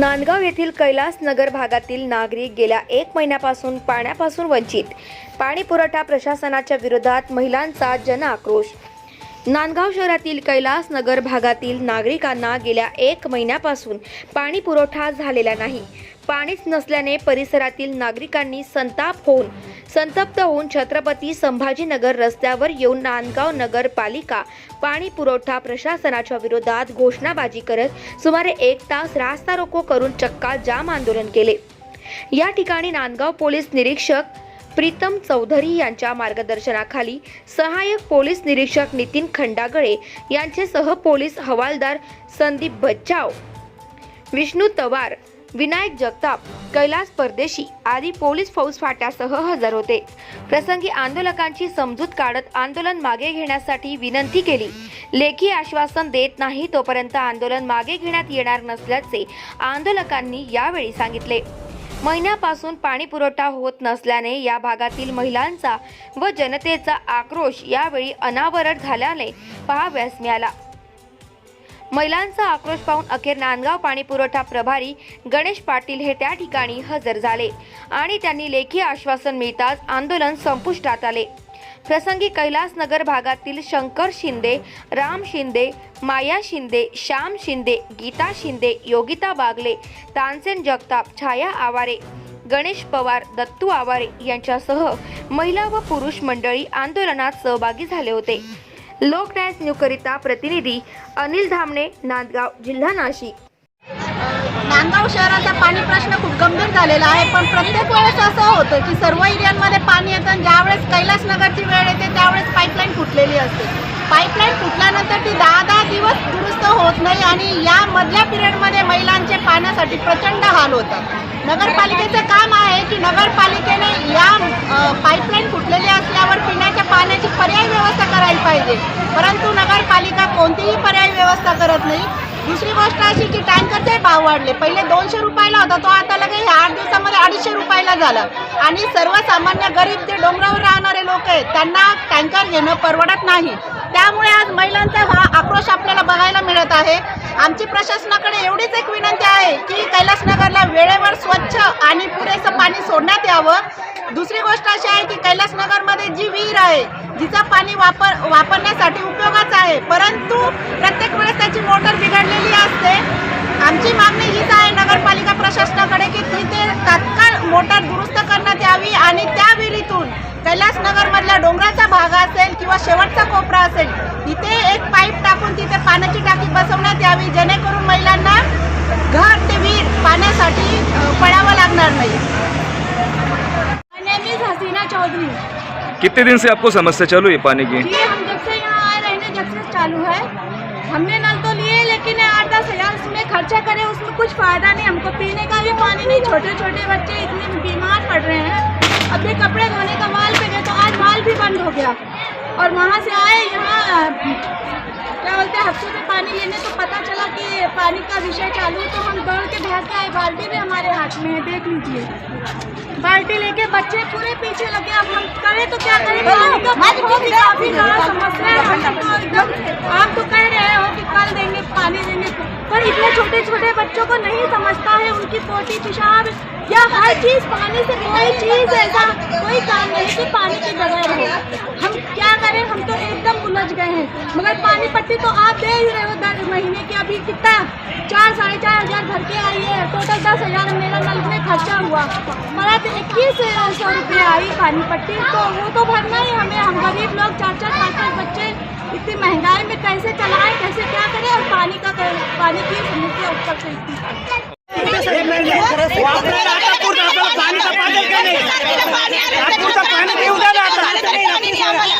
नांदगाव येथील कैलास नगर भागातील नागरिक गेल्या एक महिन्यापासून पाण्यापासून वंचित. पाणी पुरवठा प्रशासनाच्या विरोधात महिलांचा जनआक्रोश. नांदगाव शहरातील कैलास नगर भागातील नागरिकांना गेल्या एक महिन्यापासून पाणी पुरवठा झालेला नाही. पाणीच नसल्याने परिसरातील नागरिकांनी संताप होऊन संतप्त होऊन छत्रपती संभाजीनगर रस्त्यावर येऊन नांदगाव नगरपालिका पाणी पुरवठा प्रशासनाच्या विरोधात घोषणाबाजी करत सुमारे एक तास रास्ता रोको करून चक्का जाम आंदोलन केले. या ठिकाणी नांदगाव पोलीस निरीक्षक प्रीतम चौधरी यांच्या मार्गदर्शनाखाली सहाय्यक पोलीस निरीक्षक नितीन खंडागळे यांचेसह पोलीस हवालदार संदीप बच्चाव विष्णू तवार विनायक जगताप कैलास परदेशी आदी पोलीस फौजफाट्यासह हजर होते. प्रसंगी आंदोलकांची समजूत काढत आंदोलन मागे घेण्यासाठी विनंती केली. लेखी आश्वासन देत नाही तोपर्यंत आंदोलन मागे घेण्यात येणार नसल्याचे आंदोलकांनी यावेळी सांगितले. महिन्यापासून पाणी पुरवठा होत नसल्याने या भागातील महिलांचा व जनतेचा आक्रोश यावेळी अनावरट झाल्याने पहाव्यास मिळाला. महिलांचा आक्रोश पाहून अखेर नांदगाव पाणी पुरवठा प्रभारी गणेश पाटील हे त्या ठिकाणी हजर झाले आणि त्यांनी लेखी आश्वासन मिळताच आंदोलन संपुष्टात आले. प्रसंगी कैलास नगर भागातील शंकर शिंदे राम शिंदे माया शिंदे श्याम शिंदे गीता शिंदे योगिता बागले तानसेन जगताप छाया आवारे गणेश पवार दत्तू आवारे यांच्यासह महिला व पुरुष मंडळी आंदोलनात सहभागी झाले होते. लोकन्याय न्यूकरिता प्रतिनिधी अनिल धामणे नांदगाव जिल्हा नाशिक. नांदगाव शहराचा पाणी प्रश्न खूप गंभीर झालेला आहे पण प्रत्येक वेळेस असं होतं की सर्व एरियांमध्ये पाणी येतं आणि ज्यावेळेस कैलासनगरची वेळ येते त्यावेळेस पाईपलाईन फुटलेली असते. पाईपलाईन फुटल्यानंतर ती दहा दहा दिवस दुरुस्त होत नाही आणि या मधल्या पिरियडमध्ये महिलांचे पाण्यासाठी प्रचंड हाल होतात. नगरपालिकेचं काम आहे की नगरपालिकेने या पाईपलाईन फुटलेली असल्यावर पिण्याच्या पाण्याची पर्याय व्यवस्था करायला पाहिजे. परंतु नगरपालिका कोणतीही पर्याय व्यवस्था करत नाही. दुसरी गोष्ट अशी की टँकरचे भाव वाढले. पहिले दोनशे रुपयाला होता तो आता लगेच ह्या आठ दिवसामध्ये अडीचशे रुपयाला झाला. आणि सर्वसामान्य गरीब जे डोंगरावर राहणारे लोक आहेत त्यांना टँकर घेणं परवडत नाही. त्यामुळे आज महिलांचा हा आक्रोश आपल्याला बघायला मिळत आहे. आमची प्रशासनाकडे एवढीच एक विनंती आहे की कैलासनगरला वेळेवर स्वच्छ आणि पुरेसं पाणी सोडण्यात यावं. दुसरी गोष्ट अशी आहे की कैलासनगरमध्ये जी विहीर आहे जिचं पाणी वापर वापरण्यासाठी उपयोगाचा आहे. परंतु प्रत्येक वेळेस त्याची मोटर बिघडलेली असते. आमची मागणी हीच आहे नगरपालिका प्रशासनाकडे की तिथे तात्काळ मोटर दुरुस्त करण्यात यावी आणि त्या कैलासनगरमधला डोंगराचा भाग असेल किंवा शेवटचा कोपरा असेल तिथे एक पाईप टाकून तिथे पाण्याची टाकी बसवण्यात यावी जेणेकरून महिलांना घर ते पाण्यासाठी अ, पडावं लागणार नाही. हसीना चौधरी कितने दिन से आपको समस्या चालू है पानी की? ये हम जब से यहाँ आए रहने जब से चालू है हमने नल तो लिए लेकिन आठ दस हज़ार उसमें खर्चा करे उसमें कुछ फ़ायदा नहीं हमको पीने का भी पानी नहीं छोटे छोटे बच्चे इतने बीमार पड़ रहे हैं। अभी कपड़े धोने का माल पे गए तो आज माल भी बंद हो गया। और वहाँ से आए यहाँ क्या बोलते हैं हफ़्ते में पानी लेने तो पता चला कि पानी का विषय चालू है तो हम दौड़ के के आए बाल्टी भी हमारे हाथ में है देख लीजिए। बाल्टी लेके बच्चे पूरे पीछे लगे अब हम करें तो क्या करें? ही काफ़ी समस्या है तो एकदम आप तो कह रहे हो कि कल देंगे पानी देंगे पर इतने छोटे छोटे बच्चों को नहीं समझता है उनकी पोटी पेशाब हर चीज़ पानी से कोई चीज़ ऐसा कोई काम नहीं कि पानी के बगैर हो। हम क्या करें हम तो एकदम उलझ गए हैं। मगर पानी पट्टी तो आप दे ही रहे हो दर महीने की अभी कितना? चार साढ़े चार हज़ार भर के आई है टोटल दस हज़ार मेरा नल में खर्चा हुआ। हमारा तो इक्कीस सौ रुपये आई पानी पट्टी तो वो तो भरना ही हमें। हम गरीब लोग चार चार पाँच पाँच बच्चे इतनी महँगाई में कैसे चलाएँ कैसे क्या करें? और पानी का पानी की समस्या ऊपर से इतनी।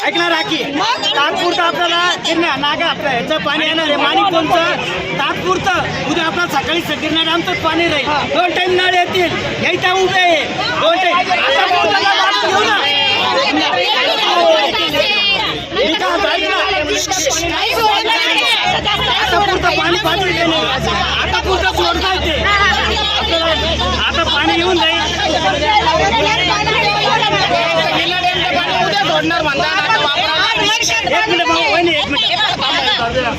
ऐकणार राखी तात्पुरतं आपल्याला गिरण्या नागा आपल्या ह्याचं पाणी येणार आहे. माणी कोणचं तात्पुरतं. उद्या आपल्याला सकाळी गिरण्या आमचंच पाणी राहील. दोन टाइम नळ येतील. यायच्या उभे आहे. दोन टाइम आता पुरतं घेऊ ना. पाणी सोडता येते. आता पाणी येऊन जाईल. सोडणार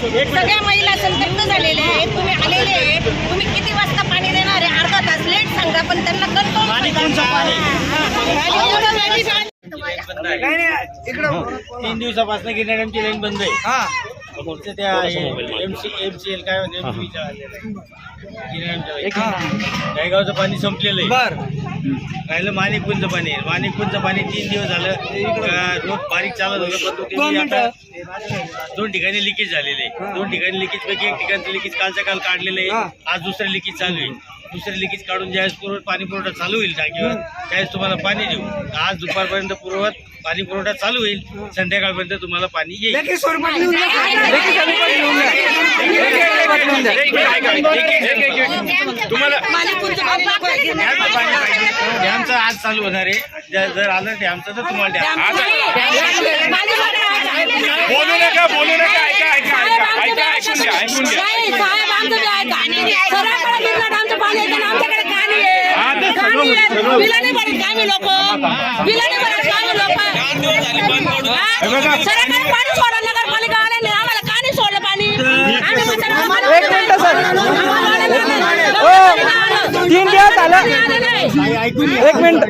सगळ्या महिला संतप्त झालेल्या आहेत. तुम्ही आलेले आहेत. तुम्ही किती वाजता पाणी देणार आहे? अर्धा तास लेट सांगा पण त्यांना कन्फर्म तीन दिवसापासून गिरण्याची लाईन बंद आहे. हा. फक्त त्या एमसी एमसीएल काय म्हणजे एमसीच्या पाणी संपलेलं आहे. बरं. राहिलं माणिकपूरचं पाणी. माणिकपूरचं पाणी तीन दिवस झालं रोज बारीक चालत होतं पण आता. दोन ठिकाणी लिकेज झालेले दोन ठिकाणी लिकेज पैकी एक ठिकाणचं लिकेज कालच्या काल काढलेलं. आहे आज दुसरं लिकेज चालू आहे दुसरं लिकेज काढून ज्यावेळेस पुरवठ पाणी पुरवठा चालू होईल टाकीवर त्यावेळेस तुम्हाला पाणी देऊ. आज दुपारपर्यंत पुरवत पाणी पुरवठा चालू होईल. संध्याकाळपर्यंत तुम्हाला पाणी येईल. तुम्हाला डॅमचं आज चालू होणार आहे. जर- जर आलं डॅमचं तर तुम्हाला डॅम बोलू नका बोलू नका ऐका ऐका ऐका ऐका ऐकून घ्या ऐकून घ्या बी ऐका सराकडे गिरणात आमचं पाणी हा, नाही आम्ही एक मिनिट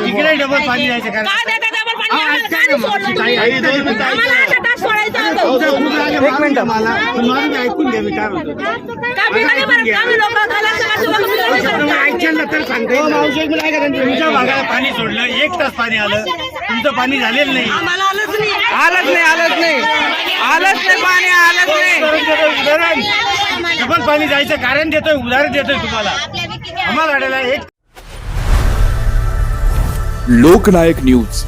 इकडे डबल पाणी द्यायचं कारण काय देतात डबल पाणी आम्हाला काणी सोडलं तुम्ही. काही दोन मिनिटं ऐका. आम्हाला अर्धा तास सोडायचं होतं एक मिनिट मला तुम्हाला ऐकून घ्या मी काय म्हणतो का भरत आम्ही लोक. हो, ऐका त्यांचं. तुमच्या भागाला पाणी सोडलं एक तास पाणी आलं तुमचं पाणी झालेलं नाही आम्हाला आलंच नाही आलंच नाही आलंच नाही आलंच नाही पाणी आलंच नाही उदाहरण देतोय, उदाहरण डबल पाणी जायचं कारण देतोय उदाहरण देतोय तुम्हाला आम्हाला एक लोकनायक न्यूज.